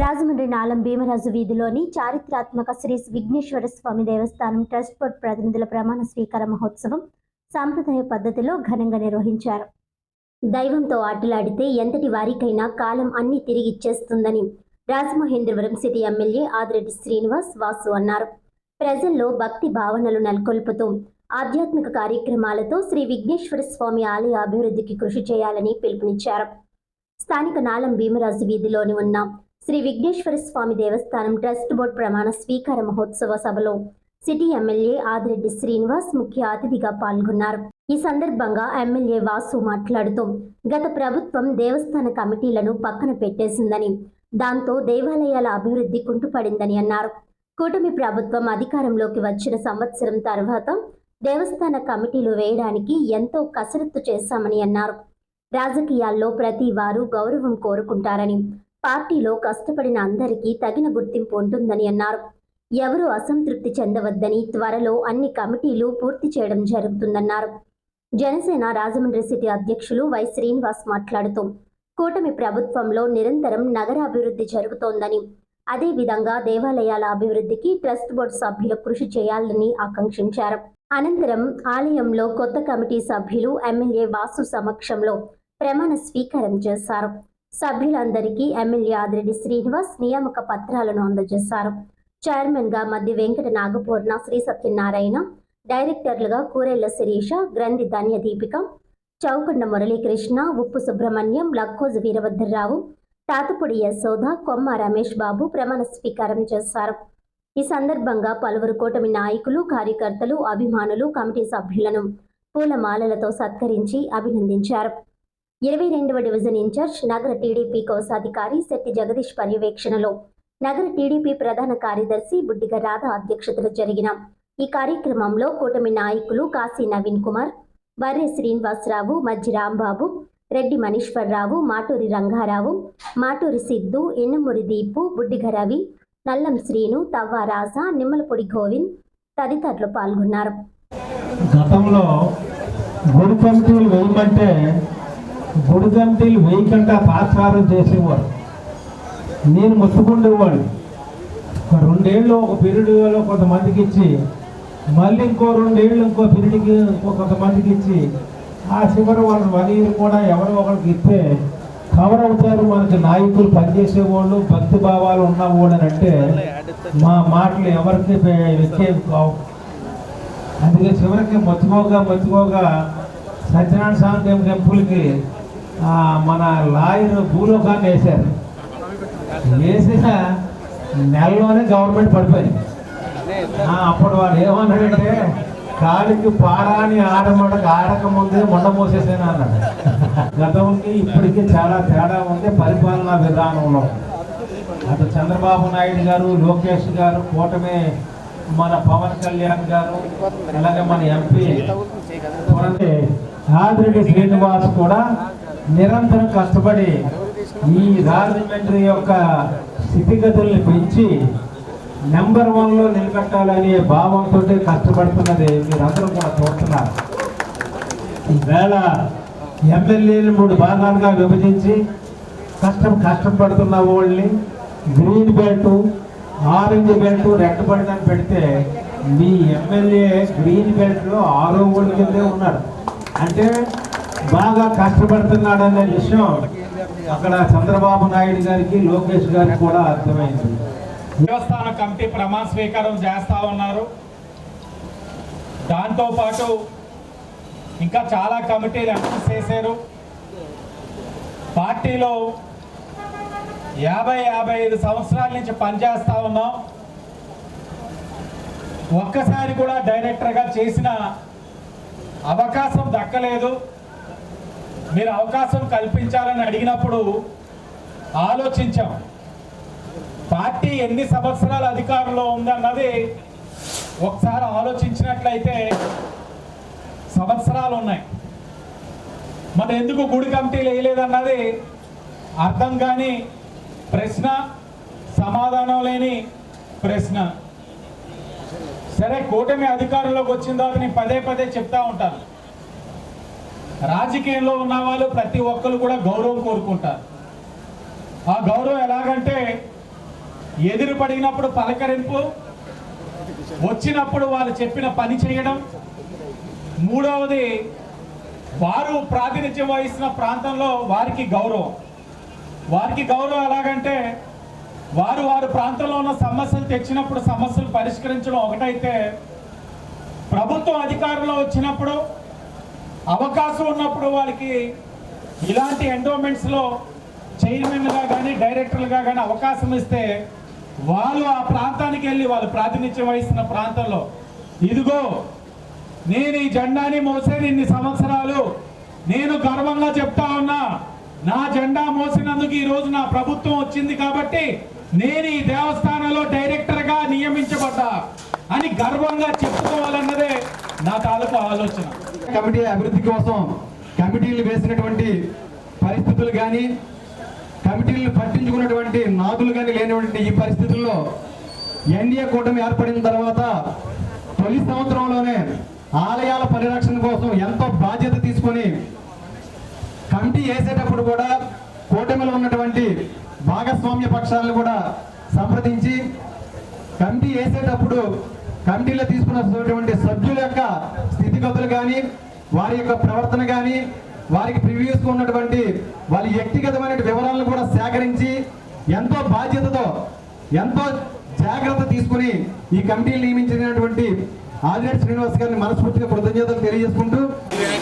రాజమండ్రి నాలం భీమరాజు వీధిలోని చారిత్రాత్మక శ్రీ విఘ్నేశ్వర స్వామి దేవస్థానం trust board ప్రతినిధుల ప్రమాణ స్వీకార మహోత్సవం సాంప్రదాయ పద్ధతిలో ఘనంగా నిర్వహించారు. దైవంతో ఆటలాడితే ఎంతటి వారికైనా కాలం అన్ని తిరిగి ఇచ్చేస్తుందని రాజమహేంద్రవరం సిటీ ఎమ్మెల్యే ఆదిరెడ్డి శ్రీనివాస్ వాసు అన్నారు. ప్రజల్లో భక్తి భావనలు నెలకొల్పుతూ ఆధ్యాత్మిక కార్యక్రమాలతో శ్రీ విఘ్నేశ్వర స్వామి ఆలయ అభివృద్ధికి కృషి చేయాలని పిలుపునిచ్చారు. స్థానిక నాలం భీమరాజు వీధిలోని ఉన్న శ్రీ విఘ్నేశ్వర స్వామి దేవస్థానం ట్రస్ట్ బోర్డు ప్రమాణ స్వీకార మహోత్సవ సభలో సిటీ ఎమ్మెల్యే ఆదిరెడ్డి శ్రీనివాస్ ముఖ్య అతిథిగా పాల్గొన్నారు. ఈ సందర్భంగా ఎమ్మెల్యే వాసు మాట్లాడుతూ గత ప్రభుత్వం దేవస్థాన కమిటీలను పక్కన పెట్టేసిందని దాంతో దేవాలయాల అభివృద్ధి కుంటుపడిందని అన్నారు. కూటమి ప్రభుత్వం అధికారంలోకి వచ్చిన సంవత్సరం తర్వాత దేవస్థాన కమిటీలు వేయడానికి ఎంతో కసరత్తు చేశామని అన్నారు. రాజకీయాల్లో ప్రతి వారు గౌరవం కోరుకుంటారని పార్టీలో కష్టపడిన అందరికీ తగిన గుర్తింపు ఉంటుందని అన్నారు. ఎవరూ అసంతృప్తి చెందవద్దని త్వరలో అన్ని కమిటీలు పూర్తి చేయడం జరుగుతుందన్నారు. జనసేన రాజమండ్రి సిటీ అధ్యక్షులు వై శ్రీనివాస్ మాట్లాడుతూ కూటమి ప్రభుత్వంలో నిరంతరం నగరాభివృద్ధి జరుగుతోందని అదేవిధంగా దేవాలయాల అభివృద్ధికి ట్రస్ట్ బోర్డు సభ్యులు కృషి చేయాలని ఆకాంక్షించారు. అనంతరం ఆలయంలో కొత్త కమిటీ సభ్యులు ఎమ్మెల్యే వాసు సమక్షంలో ప్రమాణ స్వీకారం చేశారు. సభ్యులందరికీ ఎమ్మెల్యే ఆదిరెడ్డి శ్రీనివాస్ నియామక పత్రాలను అందజేశారు. చైర్మన్గా మధ్య వెంకట నాగపూర్ణ శ్రీ సత్యనారాయణ డైరెక్టర్లుగా కూరెళ్ళ శిరీష గ్రంథి ధన్య దీపిక చౌకండ మురళీకృష్ణ ఉప్పు సుబ్రహ్మణ్యం లక్కోజు వీరభద్రరావు తాతపూడి యశోద కొమ్మ రమేష్ బాబు ప్రమాణ స్వీకారం చేశారు. ఈ సందర్భంగా పలువురు కూటమి నాయకులు కార్యకర్తలు అభిమానులు కమిటీ సభ్యులను పూలమాలలతో సత్కరించి అభినందించారు. ఇరవై రెండవ డివిజన్ ఇన్ఛార్జ్ నగర టీడీపీ కోశాధికారి శెట్టి జగదీష్ పర్యవేక్షణలో నగర టీడీపీ ప్రధాన కార్యదర్శి బుడ్డిగ రాధ అధ్యక్షతన జరిగిన ఈ కార్యక్రమంలో కూటమి నాయకులు కాశీ నవీన్ కుమార్ బర్రె శ్రీనివాసరావు మజ్జి రాంబాబు రెడ్డి మనీశ్వరరావు మాటూరి రంగారావు మాటూరి సిద్ధు ఎన్నమూరి దీపు బుడ్డిగ రవి నల్లం శ్రీను తవ్వ రాజా నిమ్మలపొడి గోవింద్ తదితరులు పాల్గొన్నారు. గతంలో గుడి కమిటీలు వేయమంటే గుడి వేయకుండా తాత్సారం చేసేవారు నేను మొత్తుకుండేవాడు ఒక రెండేళ్ళు ఒక పీరియడ్లో కొంతమందికి ఇచ్చి మళ్ళీ ఇంకో రెండేళ్ళు ఇంకో పీరియడ్కి ఇంకో కొంతమందికి ఇచ్చి ఆ చివరి వాళ్ళు వన్ ఇయర్ కూడా ఎవరో ఒకరికి ఇస్తే కవర్ అవుతారు. మనకి నాయకులు పనిచేసేవాళ్ళు భక్తి భావాలు ఉన్నవాళ్ళు అని అంటే మా మాటలు ఎవరికి ఎక్కేవి కావు. అందుకే చివరికి మర్చిపోగా మర్చిపోగా సత్యనారాయణ స్వామి టెంపుల్కి మన లాయర్ భూలోకాన్ని వేశారు. వేసిన నెలలోనే గవర్నమెంట్ పడిపోయింది. అప్పుడు వాడు ఏమన్నాడంటే కాలికి పారాని ఆడమడక ఆడక ముందే మొండ మోసేసాను అన్నాడు. గతంకి ఇప్పటికీ చాలా తేడా ఉంది పరిపాలనా విధానంలో. అటు చంద్రబాబు నాయుడు గారు లోకేష్ గారు కూటమి మన పవన్ కళ్యాణ్ గారు అలాగే మన ఎంపీ. ఆదిరెడ్డి శ్రీనివాస్ కూడా నిరంతరం కష్టపడి ఈ రాజమండ్రి యొక్క స్థితిగతుల్ని పెంచి నెంబర్ వన్లో నిలబెట్టాలనే భావంతో కష్టపడుతున్నది మీరందరూ కూడా చూస్తున్నారు. ఈవేళ ఎమ్మెల్యేలు మూడు భాగాలుగా విభజించి కష్టం కష్టపడుతున్న వాళ్ళని green belt orange belt red belt అని పెడితే మీ ఎమ్మెల్యే గ్రీన్ బెల్ట్లో ఆరో ఓడి కిందే ఉన్నాడు. అంటే బాగా కష్టపడుతున్నాడనే విషయం అక్కడ చంద్రబాబు నాయుడు గారికి లోకేష్ గారికి కూడా అర్థమైంది. దేవస్థాన కమిటీ ప్రమాణ స్వీకారం చేస్తా ఉన్నారు. దాంతోపాటు ఇంకా చాలా కమిటీలు అనౌన్స్ చేశారు. పార్టీలో యాభై యాభై ఐదు సంవత్సరాల నుంచి పనిచేస్తా ఉన్నాం. ఒక్కసారి కూడా డైరెక్టర్గా చేసిన అవకాశం దక్కలేదు. మీరు అవకాశం కల్పించాలని అడిగినప్పుడు ఆలోచించాం. పార్టీ ఎన్ని సంవత్సరాల అధికారంలో ఉందన్నది ఒకసారి ఆలోచించినట్లయితే సంవత్సరాలు ఉన్నాయి. మన ఎందుకు గుడి కమిటీలు వేయలేదన్నది అర్థం కాని ప్రశ్న సమాధానం లేని ప్రశ్న. సరే కూటమి అధికారంలోకి వచ్చిన తర్వాత నేను పదే పదే చెప్తా ఉంటాను. రాజకీయంలో ఉన్న వాళ్ళు ప్రతి ఒక్కరు కూడా గౌరవం కోరుకుంటారు. ఆ గౌరవం ఎలాగంటే ఎదురు పడినప్పుడు పలకరింపు వచ్చినప్పుడు వాళ్ళు చెప్పిన పని చేయడం. మూడవది వారు ప్రాతినిధ్యం వహిస్తున్న ప్రాంతంలో వారికి గౌరవం. వారికి గౌరవం ఎలాగంటే వారు వారి ప్రాంతంలో ఉన్న సమస్యలు తెచ్చినప్పుడు సమస్యలు పరిష్కరించడం ఒకటైతే ప్రభుత్వం అధికారంలో వచ్చినప్పుడు అవకాశం ఉన్నప్పుడు వాళ్ళకి ఇలాంటి ఎండోమెంట్స్లో చైర్మన్గా కానీ డైరెక్టర్లుగా కానీ అవకాశం ఇస్తే వాళ్ళు ఆ ప్రాంతానికి వెళ్ళి వాళ్ళు ప్రాతినిధ్యం వహిస్తున్న ప్రాంతంలో ఇదిగో నేను ఈ జెండాని మోసేది ఇన్ని సంవత్సరాలు నేను గర్వంగా చెప్తా ఉన్నా నా జెండా మోసినందుకు ఈ నా ప్రభుత్వం వచ్చింది కాబట్టి నేను ఈ దేవస్థానంలో డైరెక్టర్గా నియమించబడ్డా అని గర్వంగా చెప్పుకోవాలన్నదే నా తాలూకు ఆలోచన. కమిటీ అభివృద్ధి కోసం కమిటీలు వేసినటువంటి పరిస్థితులు కానీ కమిటీలను పట్టించుకున్నటువంటి నాదులు కానీ లేనటువంటి ఈ పరిస్థితుల్లో ఎన్డీఏ కూటమి ఏర్పడిన తర్వాత తొలి సంవత్సరంలోనే ఆలయాల పరిరక్షణ కోసం ఎంతో బాధ్యత తీసుకొని కమిటీ వేసేటప్పుడు కూడా కూటమిలో ఉన్నటువంటి భాగస్వామ్య పక్షాలను కూడా సంప్రదించి కమిటీ వేసేటప్పుడు కమిటీలో తీసుకున్నటువంటి సభ్యుల యొక్క స్థితిగతులు కానీ వారి యొక్క ప్రవర్తన కానీ వారికి ప్రివ్యూస్ ఉన్నటువంటి వాళ్ళ వ్యక్తిగతమైన వివరాలను కూడా సేకరించి ఎంతో బాధ్యతతో ఎంతో జాగ్రత్త తీసుకుని ఈ కమిటీలు నియమించినటువంటి ఆదిరెడ్డి శ్రీనివాస్ గారిని మనస్ఫూర్తిగా కృతజ్ఞతలు తెలియజేసుకుంటూ నేను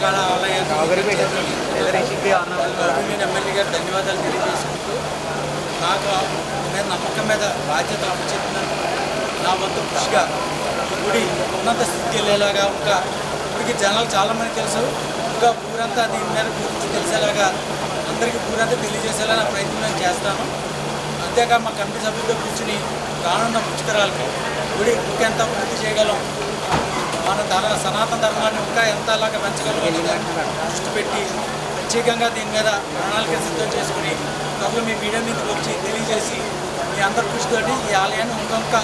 ధన్యవాదాలు తెలియజేసుకుంటూ నాకు నమ్మకం మీద బాధ్యత అప్పచెప్పినందుకు నా వంతు కృషిగా గుడి ఉన్నత స్థితికి వెళ్ళేలాగా ఇంకా గుడికి జనాలు చాలామంది తెలుసు. ఇంకా ఊరంతా దీని మీద గురించి తెలిసేలాగా అందరికీ ఊరంతా తెలియజేసేలా నా ప్రయత్నం నేను చేస్తాను. అంతేకాక మా కమిటీ సభ్యులతో కూర్చుని రానున్న పుష్కరాలకి గుడి ఇంకెంత అభివృద్ధి చేయగలం మన ధర సనాతన ధర్మాన్ని ఇంకా ఎంత అలాగ పెంచగలం దృష్టి పెట్టి ప్రత్యేకంగా దీని మీద ప్రణాళిక సిద్ధం చేసుకుని త్వరలో మీ మీడియా మీదకి వచ్చి తెలియజేసి మీ అందరి కృషితోటి ఈ ఆలయాన్ని ఇంకా ఇంకా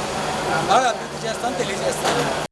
బాగా అభివృద్ధి చేస్తామని తెలియజేస్తాను